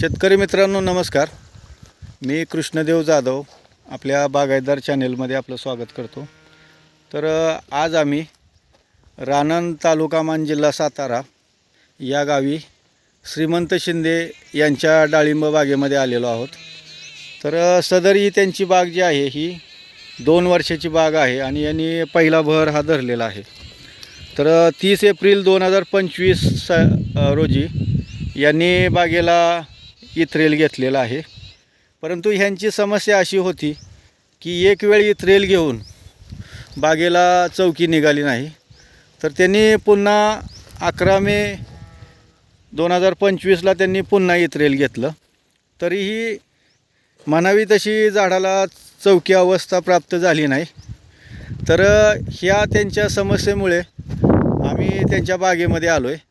शेतकरी मित्रांनो नमस्कार. मी कृष्णदेव जाधव आपल्या बागायतदार चॅनेलमध्ये आपलं स्वागत करतो. तर आज आम्ही रानन तालुका मान जिल्हा सातारा या गावी श्रीमंत शिंदे यांच्या डाळिंब बागेमध्ये आलेलो आहोत. तर सदर ही त्यांची बाग जी आहे ही दोन वर्षाची बाग आहे आणि यांनी पहिला भर हा धरलेला आहे. तर तीस एप्रिल दोन हजार पंचवीस स रोजी यांनी बागेला इथरेल घेतलेला आहे. परंतु ह्यांची समस्या अशी होती की एक वेळ इथरेल घेऊन बागेला चौकी निघाली नाही. तर त्यांनी पुन्हा अकरा मे दोन हजार पंचवीसला त्यांनी पुन्हा इथरेल घेतलं. तरीही म्हणावी तशी झाडाला चौकी अवस्था प्राप्त झाली नाही. तर ह्या त्यांच्या समस्येमुळे आम्ही त्यांच्या बागेमध्ये आलो आहे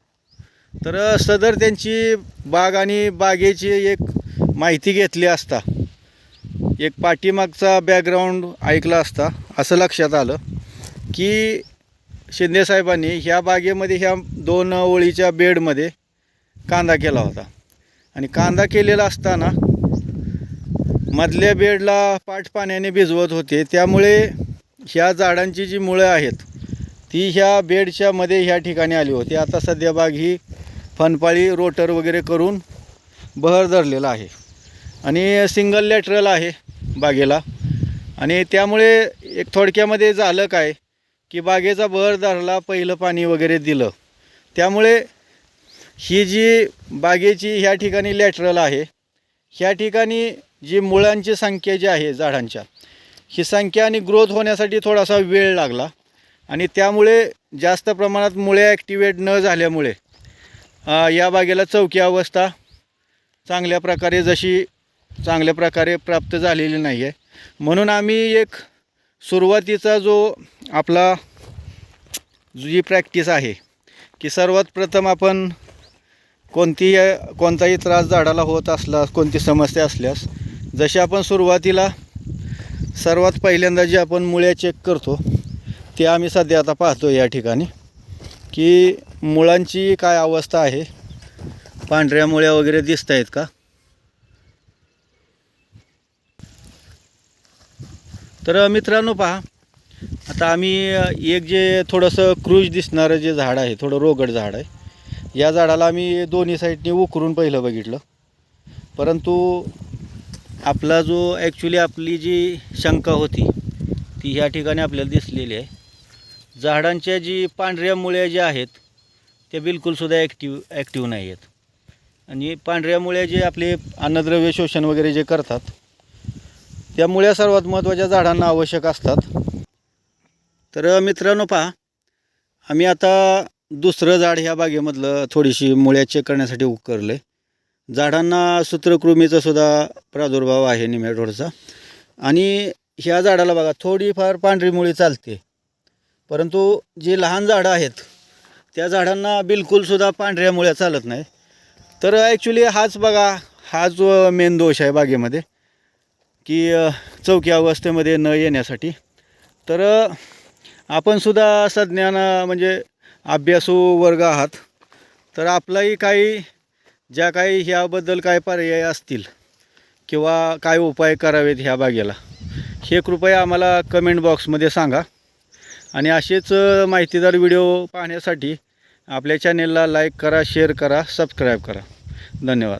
तर सदर त्यांची बाग आणि बागेची एक माहिती घेतली असता. एक पाठीमागचा बॅकग्राऊंड ऐकला असता असं लक्षात आलं की शिंदेसाहेबांनी ह्या बागेमध्ये ह्या दोन ओळीच्या बेडमध्ये कांदा केला होता. आणि कांदा केलेला असताना मधल्या बेडला पाठ पाण्याने भिजवत होते. त्यामुळे ह्या झाडांची जी मुळं आहेत ती ह्या बेडच्या मध्ये ह्या ठिकाणी आली होती. आता सध्या बाग ही फनपाळी रोटर वगैरे करून बहर धरलेला आहे. आणि सिंगल लॅटरल आहे बागेला. आणि त्यामुळे एक थोडक्यामध्ये झालं काय की बागेचा बहर धरला पहिलं पाणी वगैरे दिलं. त्यामुळे ही जी बागेची ह्या ठिकाणी लॅटरल आहे ह्या ठिकाणी जी मुळांची संख्या जी आहे झाडांच्या ही संख्या आणि ग्रोथ होण्यासाठी थोडासा वेळ लागला. आणि त्यामुळे जास्त प्रमाणात मुळे ॲक्टिवेट न झाल्यामुळे या बागेला चौकी अवस्था चांगल्या प्रकारे जशी चांगल्या प्रकारे प्राप्त झालेली नाही आहे म्हणून आम्ही एक सुरुवातीचा जो आपला जी प्रॅक्टिस आहे की सर्वात प्रथम आपण कोणती कोणताही त्रास झाडाला होत असला कोणती समस्या असल्यास जशी आपण सुरुवातीला सर्वात पहिल्यांदा जे आपण मुळ्या चेक करतो ते आम्ही सध्या आता पाहतो या ठिकाणी. की मुळांची काय अवस्था आहे? पांढऱ्या मुळ्या वगैरे दिसत आहेत का? तर मित्रांनो पहा आता आम्ही एक जे थोडंसं क्रूज दिसणारं जे झाड आहे थोडं रोगड झाड आहे या झाडाला आम्ही दोन्ही साईडने उकरून पहिलं बघितलं. परंतु आपला जो ॲक्च्युली आपली जी शंका होती ती ह्या ठिकाणी आपल्याला दिसलेली आहे. झाडांच्या जी पांढऱ्या मुळ्या ज्या आहेत त्या बिलकुलसुद्धा ॲक्टिव ॲक्टिव्ह नाही आहेत आणि पांढऱ्या मुळ्या जे आपले अन्नद्रव्य शोषण वगैरे जे करतात त्या मुळ्या सर्वात महत्त्वाच्या झाडांना आवश्यक असतात. तर मित्रांनो पहा आम्ही आता दुसरं झाड ह्या बागेमधलं थोडीशी मुळ्या चेक करण्यासाठी उकरलं आहे झाडांना सूत्रकृमीचासुद्धा प्रादुर्भाव आहे निमॅटोडचा आणि ह्या झाडाला बघा थोडीफार पांढरी मुळी चालते. परंतु जी लहान झाडं आहेत त्या झाडांना बिलकुलसुद्धा पांढऱ्या मुळ्या चालत नाही. तर ॲक्च्युली हाच बघा हा जो मेन दोष आहे बागेमध्ये की चौकी अवस्थेमध्ये न येण्यासाठी. तर आपणसुद्धा सज्ञान म्हणजे अभ्यासू वर्ग आहात तर आपलाही काही ज्या काही ह्याबद्दल काय पर्याय असतील किंवा काय उपाय करावेत ह्या बागेला हे कृपया आम्हाला कमेंट बॉक्समध्ये सांगा. आणि असेच माहितीदार व्हिडिओ पाहण्यासाठी आपल्या चॅनेलला लाईक करा शेअर करा सबस्क्राईब करा. धन्यवाद.